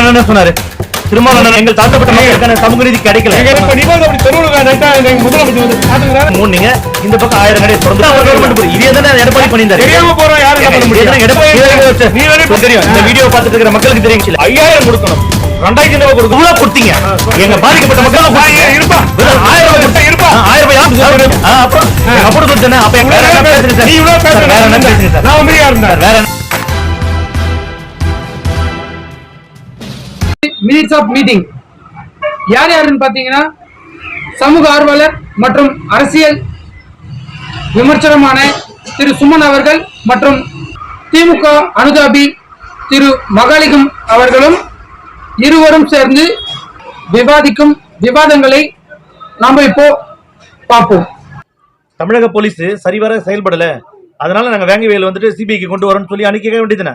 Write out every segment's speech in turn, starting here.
என்ன சொன்னாரு. திருமாவளவன் எங்கள் தாழ்த்தப்பட்ட சமூக நீதி கிடைக்கல. மூணுங்க இந்த பக்கம் ஆயிரம் கடை கவர்மெண்ட் போய் இதே தானே எடப்பாடி பண்ணியிருந்தாரு. தெரியாம போறோம் யாரும் எடப்பாடி தெரியும். இந்த வீடியோ பார்த்துட்டு இருக்கிற மக்களுக்கு தெரியும். ஐயாயிரம் கொடுக்கணும். ரெண்டாயிரத்தி கொடுக்கணும். இவ்வளவு கொடுத்தீங்க. எங்க பாதிக்கப்பட்ட மக்கள் இருப்பா. ஆயிரம் ரூபாய் இருப்பா. ஆயிரம் ரூபாய் அப்புறம்? அப்புறம் கொடுத்தேனே. அப்ப எங்க என்ன பேசுறீங்க என்ன பேசுறீங்க நான் வேற மினிட்ஸ் ஆஃப் மீட்டிங் யார் யாருன்னு பார்த்தீங்கன்னா சமூக ஆர்வலர் மற்றும் அரசியல் விமர்சனமான திரு சுமன் அவர்கள் மற்றும் திமுக அனுதாபி திரு மகாலிகம் அவர்களும் இருவரும் சேர்ந்து விவாதிக்கும் விவாதங்களை நாம இப்போ பார்ப்போம். தமிழக போலீஸ் சரிவர செயல்படல. அதனால நாங்க வேங்கவேல் வந்துட்டு சிபிஐக்கு கொண்டு வரோம்னு சொல்லி அனுப்பிக்க வேண்டியதுனே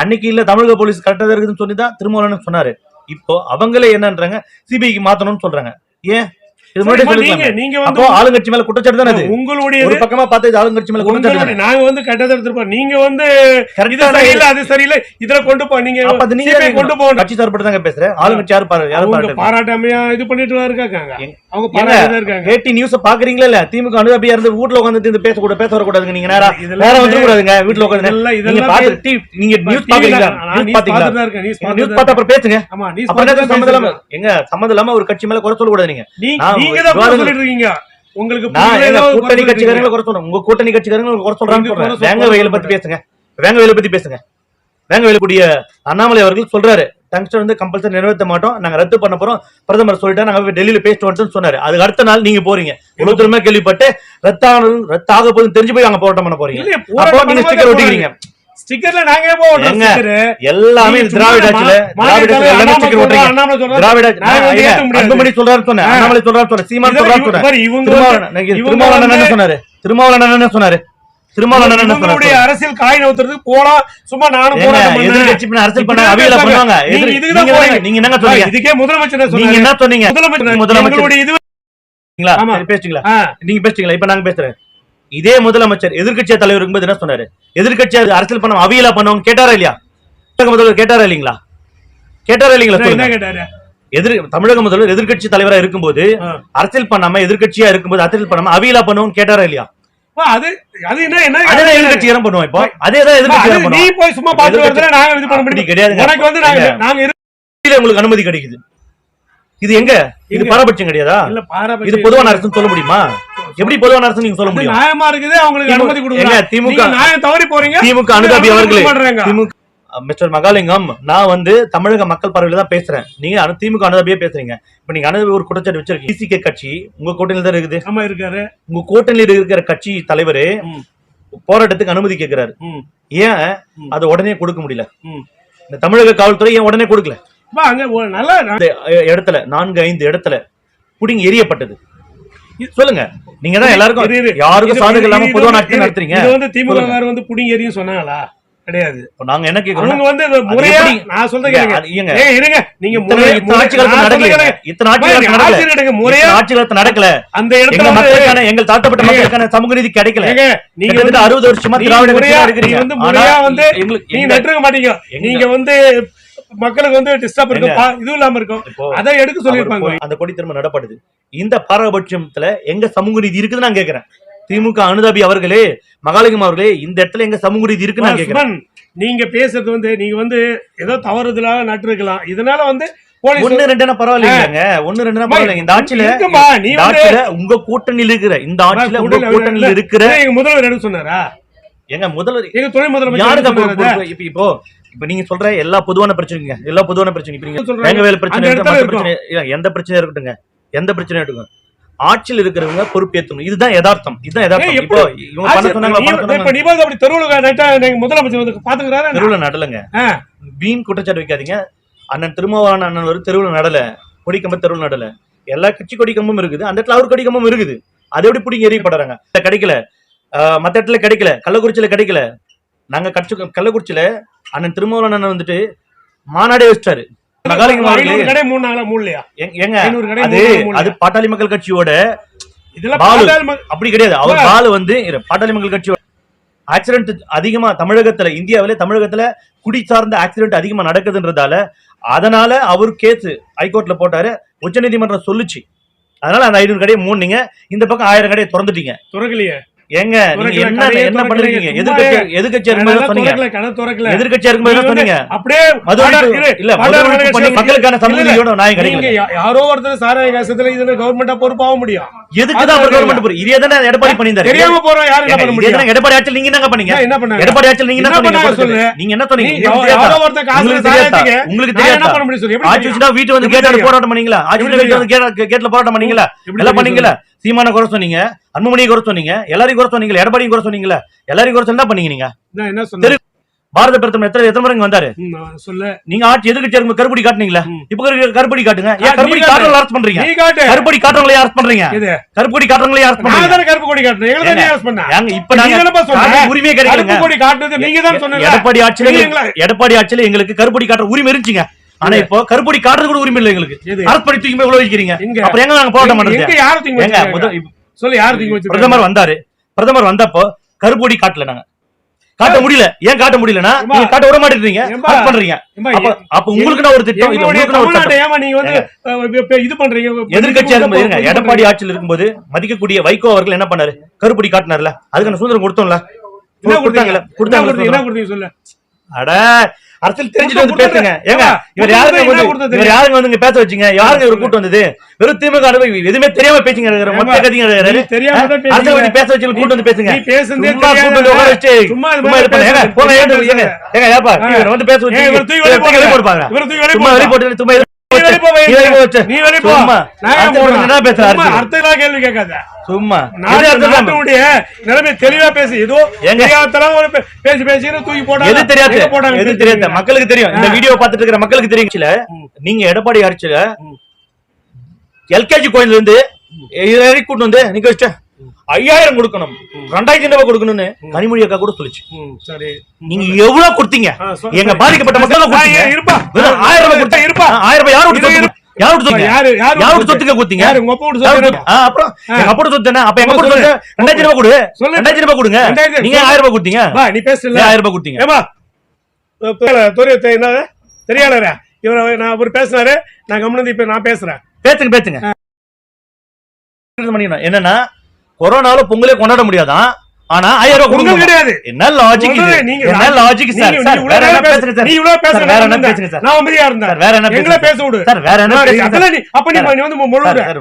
அன்னைக்கு இல்ல தமிழக போலீஸ் கரெக்டாக இருக்குதுன்னு சொல்லி தான் திருமூலன்னு சொன்னாரு. இப்போ அவங்களே என்னன்றாங்க? சிபிஐக்கு மாத்தணும்னு சொல்றாங்க. ஏன்? இது முன்னாடி சரி, சொல்லிருக்கலாமே. நீங்க- நீங்க வந்து- அப்போ ஆளுங்கட்சி மேல குற்றச்சாட்டு தானே உங்களுடைய ஒரு பக்கமா பார்த்தா ஆளுங்கட்சி மேல குற்றச்சாட்டு. நாங்க வந்து நீங்க வந்து இது சரியில்லை அது சரியில்லை இதுல கொண்டு போ நீங்க அது கொண்டு போகணும். கட்சி சார்பட்டு தாங்க பேசுறேன். ஆளுங்கட்சி யாரு பாரு யாரு பாராட்டாமையா இது பண்ணிட்டு இருக்காங்க. அவங்க பாராட்டி இருக்காங்க. ஏடி நியூஸ் பாக்குறீங்களா இல்ல? திமுக அனுதாபியா இருந்து வீட்ல உட்கார்ந்து இந்த பேச கூட பேச நீங்க நேரா. நேரா வந்து கூடாதுங்க வீட்ல உட்கார்ந்து நீங்க பாத்து பே- நியூஸ் பாக்குறீங்களா? நியூஸ் பாத்தீங்களா? நியூஸ் பார்த்தா அப்புறம் பேசுங்க. ஆமா இல்லாம எங்க சம்மந்தம் இல்லாம ஒரு கட்சி மேல குறை சொல்ல கூடாது நீங்க நீங்க தான் சொல்லிட்டு இருக்கீங்க உங்களுக்கு கூட்டணி கட்சிக்காரங்களை. குறை சொல்றேன். உங்க கூட்டணி கட்சிக்காரங்களை குறை சொல்றான்னு வேங்க வயலை பத்தி பேசுங்க. வேங்க வயலை பத்தி பேசுங்க. வேங்க வயல கூடிய அண்ணாமலை அவர்கள் சொல்றாரு. டங்ஸ்டன் வந்து கம்பல்சரி நிறைவேற்ற மாட்டோம். நாங்க ரத்து பண்ண போறோம். பிரதமர் சொல்லிட்டா நாங்க டெல்லியில பேசிட்டு வந்துட்டோம்னு சொன்னாரு. அதுக்கு அடுத்த நாள் நீங்க போறீங்க. இவ்வளவு தூரமா கேள்விப்பட்டு ரத்தானது ரத்தாக போகுதுன்னு தெரிஞ்சு போய் அங்க போராட்டம் பண்ண போறீங்க. நீங்க பண்ணும்போது ஸ்டிக்கர் ஒட்டிக்கிறீங்க. ஸ்டிக்கர்ல நாங்க ஏன் போட்டோம் ஏங்க, ஸ்டிக்கர் எல்லாமே திராவிட எல்லாமே ஸ்டிக்கர் சொல்றா. திராவிட. அன்புமணி சொல்றாரு சொன்னேன். அண்ணாமலை சொல்றாரு சொன்னேன் சீமான் சொல்றாரு சொன்னேன் திருமாவளவன் என்ன சொன்னாரு திருமாவளவன் என்ன சொன்னாரு என்ன அரசியல் காய் நவுத்துறதுக்கு போலாம் சும்மா நானும் அரசியல் பண்ண அவையில. பண்ணுவாங்க. நீங்க என்னங்க சொன்னீங்க? இதுக்கே முதலமைச்சர் நீங்க. என்ன சொன்னீங்க முதலமைச்சர் முதலமைச்சர் இது பேசுறீங்களா? நீங்க பேசுறீங்களா இப்ப நாங்க பேசுறேன் இதே முதலமைச்சர் எதிர்க்கட்சி தலைவர் இருக்கும்போது என்ன சொன்னாரு? எதிர்க்கட்சி அரசியல் பண்ண அவியலா பண்ணவங்க கேட்டாரா இல்லையா? தமிழக முதல்வர் கேட்டாரா இல்லீங்களா? கேட்டாரா இல்லீங்களா எதிர் தமிழக முதல்வர் எதிர்க்கட்சி தலைவரா இருக்கும்போது. அரசியல் பண்ணாம எதிர்க்கட்சியா இருக்கும்போது அரசியல் பண்ணாம அவியலா பண்ணவங்க கேட்டாரா இல்லையா? அது அது என்ன பண்ணுவோம் இப்போ. அதே தான் எதிர்க்கட்சி அது நீ போய் சும்மா பாத்து வரதுல நாங்க இது பண்ண அப்படி முடியும். கிடையாதுங்க. உனக்கு வந்து நாங்க இல்ல. நாங்க இரு- உங்களுக்கு அனுமதி கிடைக்குது. இது எங்க? இது? பாரபட்சம் கிடையாதா? இது பொதுவான அரசுன்னு சொல்ல முடியுமா? எப்படி பொதுவான அரசு நீங்க சொல்ல முடியும்? நியாயமா இருக்குது அவங்களுக்கு அனுமதி கொடுங்க. திமுக? நியாயம் தவறி போறீங்க திமுக அனுதாபி அவர்களே. திமுக மிஸ்டர் மகாலிங்கம் நான் வந்து தமிழக மக்கள் பார்வையில தான் பேசுறேன். நீங்க திமுக அனுதாபியே பேசுறீங்க. இப்ப நீங்க அனுதாபி ஒரு குற்றச்சாட்டு வச்சிருக்கீங்க. டிசிகே கட்சி உங்க கூட்டணியில தான் இருக்குது. ஆமா இருக்காரு. உங்க கூட்டணியில இருக்கிற கட்சி தலைவரு. போராட்டத்துக்கு அனுமதி கேட்கிறாரு ஏன். அதை உடனே கொடுக்க முடியல. இந்த தமிழக காவல்துறை ஏன் உடனே கொடுக்கல? அங்க நல்ல இடத்துல நான்கு ஐந்து இடத்துல புடிங்க எரியப்பட்டது சொல்லுங்க. நீங்க தான் எல்லாருக்கும். யாருக்கும் சாதகம் இல்லாம வந்து- ஆட்சி நடத்துறீங்க. இது வந்து திமுக வந்து புடிங்க எரியும் சொன்னாங்களா? கிடையாது. நாங்க என்ன கேக்குறோம் அவங்க வந்து முறையா நான் சொல்றேன் கேளுங்க. ஏங்க ஏய், இருங்க. நீங்க இத்தனை ஆட்சி நடக்கல. முறையா ஆட்சி நடக்கல. அந்த இடத்துல மக்களுக்கான எங்கள் தாழ்த்தப்பட்ட ஏங்க. மக்களுக்கான சமூக நீதி கிடைக்கல நீங்க வந்து அறுபது வருஷமா திராவிட முறையா- வந்து முறையா வந்து நீங்க மாட்டீங்க. நீங்க வந்து மக்களுக்கு வந்து டிஸ்டர்ப் இருக்கும். இதுவும் இல்லாம இருக்கும். அதை எடுக்க சொல்லிருப்பாங்க அந்த கொடி திரும்ப நடப்படுது இந்த பாரபட்சத்துல எங்க சமூக நீதி இருக்குன்னு நான் கேக்குறேன். திமுக அனுதாபி அவர்களே மகாலிங்கம் அவர்களே இந்த இடத்துல எங்க சமூக நீதி இருக்குன்னு நான் கேக்குறேன். நீங்க பேசுறது வந்து நீங்க வந்து ஏதோ தவறுதலாக நட்டிருக்கலாம். இதனால வந்து ஒண்ணு ரெண்டுனா பரவாயில்லைங்க ஒண்ணு ரெண்டுனா பரவாயில்லைங்க. இந்த ஆட்சியில ஆட்சியில உங்க கூட்டணியில் இருக்கிற இந்த ஆட்சியில உங்க கூட்டணியில் இருக்கிற முதல்வர் சொன்னாரா? எங்க முதல்வர் எங்க துணை முதலமைச்சர் யாருக்கு? இப்ப இப்போ நீங்க சொல்ற எல்லா பொதுவான பிரச்சனைங்க எல்லா பொதுவான பிரச்சனை. இப்ப நீங்க சொல்றாங்க. வேங்க வேலை பிரச்சனை இருக்கட்டும், பிரச்சனை எந்த பிரச்சனையா இருக்கட்டுங்க எந்த பிரச்சனையா இருக்கட்டும். ஆட்சியில் இருக்கிறவங்க பொறுப்பேற்றணும். இதுதான் யதார்த்தம். இதுதான் யதார்த்தம்? இப்போ இவங்க பண்ண சொன்னாங்க அப்படி தெருவுல முதலமைச்சர் வந்து பாத்துக்கிறாரா? தெருவுல நடலங்க. வீண் குற்றச்சாட்டு வைக்காதீங்க. அண்ணன் திருமாவளவன் அண்ணன் ஒரு தெருவுல நடல. கொடிக்கம்ப தெருவுல நடல. எல்லா கட்சி கொடிக்கம்பும் இருக்குது. அந்த இடத்துல அவர் கொடிக்கம்பும் இருக்குது. அது எப்படி பிடிங்க எரியப்படுறாங்க கிடைக்கல. மத்த இடத்துல கிடைக்கல. கள்ளக்குறிச்சியில கிடைக்கல. நாங்க கட்சி கள்ளக்குறிச்சியில அண்ணன் திருமாவளவன் அண்ணன் வந்துட்டு மாநாடே வச்சிட்டாரு. அது பாட்டாளி மக்கள் கட்சியோட அப்படி கிடையாது. அவர் பாலு வந்து பாட்டாளி மக்கள் கட்சி ஆக்சிடென்ட் அதிகமா தமிழகத்துல இந்தியாவிலே தமிழகத்துல குடி சார்ந்த ஆக்சிடென்ட் அதிகமா நடக்குதுன்றதால அதனால அவர் கேஸ் ஹைகோர்ட்ல போட்டாரு. உச்சநீதிமன்றம் சொல்லுச்சு. அதனால அந்த ஐநூறு கடையை மூணுனீங்க இந்த பக்கம் ஆயிரம் கடையை திறந்துட்டீங்க. துறக்கலையே. ஏங்க நீங்க என்ன என்ன சும்மா எதிர்கட்சி எதிர்கட்சியா இருக்கும்போது சொன்னீங்க. கடை துறக்கல. நீங்க வந்து சொன்னீங்க. அப்படியே இல்ல மக்களுக்கான இல்ல, சமூக நீதியோட நியாயம் நீங்க கிடைக்கல. யாரோ ஒருத்தர் சாராய காசத்துல இதுல கவர்மெண்டா பொறுப்பாக முடியும். எதுக்கு தான். கவர்மெண்ட் போறீங்க இதே தானே எடப்பாடி பண்ணியிருந்தாரு? தெரியாம போறோம் யாரு? என்ன ஏங்க, பண்ண இதே முடியும்? எடப்பாடி ஆட்சியில் நீங்க என்னங்க பண்ணீங்க? ஏன் என்ன பண்ணாங்க எடப்பாடி ஆட்சியில் நீங்க என்ன பண்ணாங்க. நீங்க என்ன சொன்னீங்க? உங்களுக்கு யாரோ தெரியாதா? ஒருத்தர்? சாராயத்துக்கு உங்களுக்கு என்ன? பண்ண முடியும் சொல்லு? ஆட்சி வீட்டு வந்து கேட்டால? போராட்டம் பண்ணீங்களா? ஆட்சி வீட்டு வந்து கேட்ட- கேட்ல போராட்டம் பண்ணீங்களா? எல்லாம் பண்ணீங்களா? சீமான குறை சொன்னீங்க. அன்புமணியை குறை சொன்னீங்க எல்லாரையும் குறை சொன்னீங்க எடப்பாடியும் குறை சொன்னீங்களா எல்லாரையும் குறை சொல்லி தான் பண்ணீங்க நீங்க? நான் என்ன சொன்னேன்? பாரத பிரதமர் எத்தனை எத்தனை முறை வந்தாரு? சொல்ல. நீங்க ஆட்சி எதிர்க்கட்சி இருக்கும்போது கருப்படி காட்டுனீங்களா. இப்ப கரு- கருப்படி காட்டுங்க. ஏன் கருப்படி. காட்டுறவங்களை அரெஸ்ட் பண்றீங்க? கருப்படி காட்டுறவங்களை அரெஸ்ட் பண்றீங்க? கருப்படி காட்டுறவங்களை அரெஸ்ட் பண்றீங்க? கருப்பு கொடி காட்டுறேன் எங்களை தானே இப்ப நாங்க நீங்க தானப்பா சொன்ன? காட்டுற உரிமையே கிடைக்கலங்க கருப்பு கொடி காட்டுறது நீங்க தான் சொன்னீங்க. எடப்பாடி ஆட்சியில எடப்பாடி ஆட்சியில எங்களுக்கு கருப்படி காட்டுற உரிமை இருந்துச்சுங்க. ஆனா இப்போ கருப்படி காட்டுறது கூட உரிமை இல்லை எங்களுக்கு? அரசு பண்ணி தூக்கி போய் உள்ள வைக்கிறீங்க. எங்க? அப்புறம் எங்க நாங்க போராட்டம் எங்க- சொல்லு யாரு தூக்கி வச்சிருக்காங்க? பிரதமர் வந்தாரு. பிரதமர் வந்தப்போ கருப்பொடி காட்டல நாங்க. காட்ட முடியல. ஏன் காட்ட முடியலன்னா. நீங்க காட்ட விட மாட்டேங்கிறீங்க பண்றீங்க. அப்ப உங்களுக்கு நான் ஒரு திட்டம் நீங்க வந்து இது பண்றீங்க? எதிர்க்கட்சியா இருக்கும்போது எடப்பாடி ஆட்சியில் இருக்கும்போது மதிக்கக்கூடிய வைகோ அவர்கள் என்ன பண்ணாரு? கருப்படி காட்டினார்ல. அதுக்கான சுதந்திரம் கொடுத்தோம்ல. என்ன கொடுத்தாங்கல்ல. கொடுத்தீங்க? என்ன கொடுத்தீங்க சொல்லு அட அரசியல் தெரிஞ்சுட்டு வந்து. பேசுங்க ஏங்க இவர் யாருங்க வந்து? இவர் யாருங்க வந்து பேச வச்சீங்க யாருங்க இவர் கூட்டு வந்தது வெறும் திமுக எதுவுமே தெரியாம பேசிங்க மொத்த கதிங்க தெரியாம. அரசியல் பேச வச்சு கூட்டு வந்து பேசுங்க பேசுனதே சும்மா. ஏங்க, ஏங்க, ஏப்பா. இவரை வந்து பேச வச்சு சும்மா வெளிய. போட்டு, சும்மா நீ. நான் கேள்வி கேட்காத. சும்மா? நாட்டுடைய நிலைமை தெளிவா பேசு. ஏதோ பே- பேசி பேசின்னு தூக்கி போட்டாங்க. எது தெரியாது? போட்டாங்க எது தெரியாது? மக்களுக்கு தெரியும். இந்த. வீடியோ பார்த்துட்டு இருக்கிற மக்களுக்கு தெரியும். சில ம். நீங்க எடப்பாடி ம். எல்கேஜி கோயில்ல இருந்து கூட்டு வந்து நிக்க வச்ச ஐயாயிரம் கொடுக்கணும். ரெண்டாயிரத்தி ரூபாய் கொடுக்கணும்னு கனிமொழி அக்கா கூட சொல்லுச்சு. சரி. நீங்க எவ்வளவு கொடுத்தீங்க. எங்க பாதிக்கப்பட்ட மக்கள் இருப்பா. ஆயிரம் ரூபாய் கொடுத்தா இருப்பா. ஆயிரம் ரூபாய் யார் விட்டு இரு- சொத்து? யார் விட்டு சொத்து யாரு யாரு யார் விட்டு சொத்துக்க கொடுத்தீங்க. தெரியாளரா இவர நான் அவர் பேசினாரு நான் கம்முனு இப்ப நான் பேசுறேன். பேசுங்க பேசுங்க. என்னன்னா கொரோனால பொங்கலே கொண்டாட முடியாதான் ஆனா ஆயிரம் ரூபாய் கொடுங்க. கிடையாது. என்ன லாஜிக் நீங்க என்ன லாஜிக் சார் வேற என்ன பேசுங்க சார் நீ இவ்வளவு பேசுற வேற என்ன நான் பேசுங்க சார்? நான் அமைதியா இருந்தேன். வேற என்ன பேசுங்க பேச விடு. சார் வேற என்ன நீ அப்ப நீ வந்து முழுவ சார்,